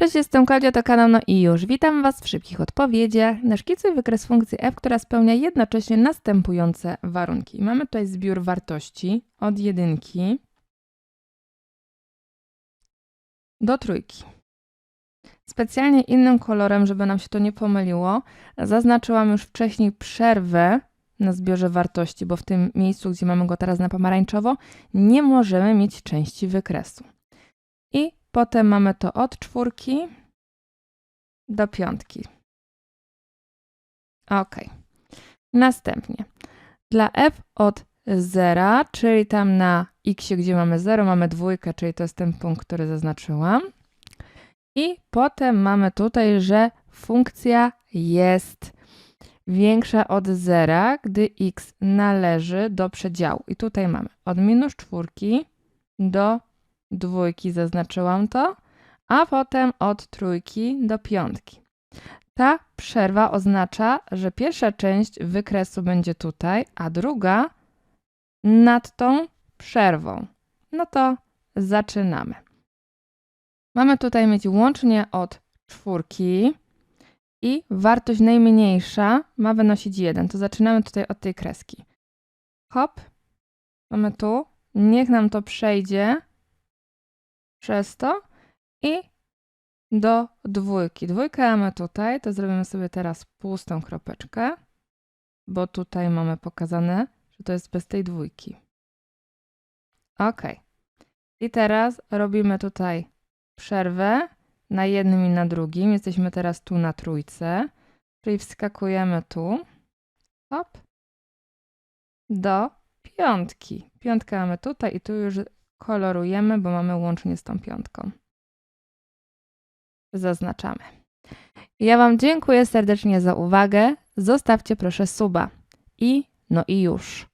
Cześć, jestem Klaudia, to kanał No i już. Witam Was w szybkich odpowiedziach. Na szkicuj wykres funkcji f, która spełnia jednocześnie następujące warunki. Mamy tutaj zbiór wartości od jedynki do trójki. Specjalnie innym kolorem, żeby nam się to nie pomyliło, zaznaczyłam już wcześniej przerwę na zbiorze wartości, bo w tym miejscu, gdzie mamy go teraz na pomarańczowo, nie możemy mieć części wykresu. I potem mamy to od czwórki do piątki. Ok. Następnie dla f od zera, czyli tam na x, gdzie mamy 0, mamy dwójkę, czyli to jest ten punkt, który zaznaczyłam. I potem mamy tutaj, że funkcja jest większa od zera, gdy x należy do przedziału. I tutaj mamy od minus czwórki do dwójki, zaznaczyłam to, a potem od trójki do piątki. Ta przerwa oznacza, że pierwsza część wykresu będzie tutaj, a druga nad tą przerwą. No to zaczynamy. Mamy tutaj mieć łącznie od czwórki i wartość najmniejsza ma wynosić 1. To zaczynamy tutaj od tej kreski. Hop, mamy tu, niech nam to przejdzie przez to i do dwójki. Dwójkę mamy tutaj, to zrobimy sobie teraz pustą kropeczkę, bo tutaj mamy pokazane, że to jest bez tej dwójki. Ok. I teraz robimy tutaj przerwę na jednym i na drugim. Jesteśmy teraz tu na trójce, czyli wskakujemy tu, hop, do piątki. Piątkę mamy tutaj i tu już kolorujemy, bo mamy łącznie z tą piątką. Zaznaczamy. Ja Wam dziękuję serdecznie za uwagę. Zostawcie proszę suba. I no i już.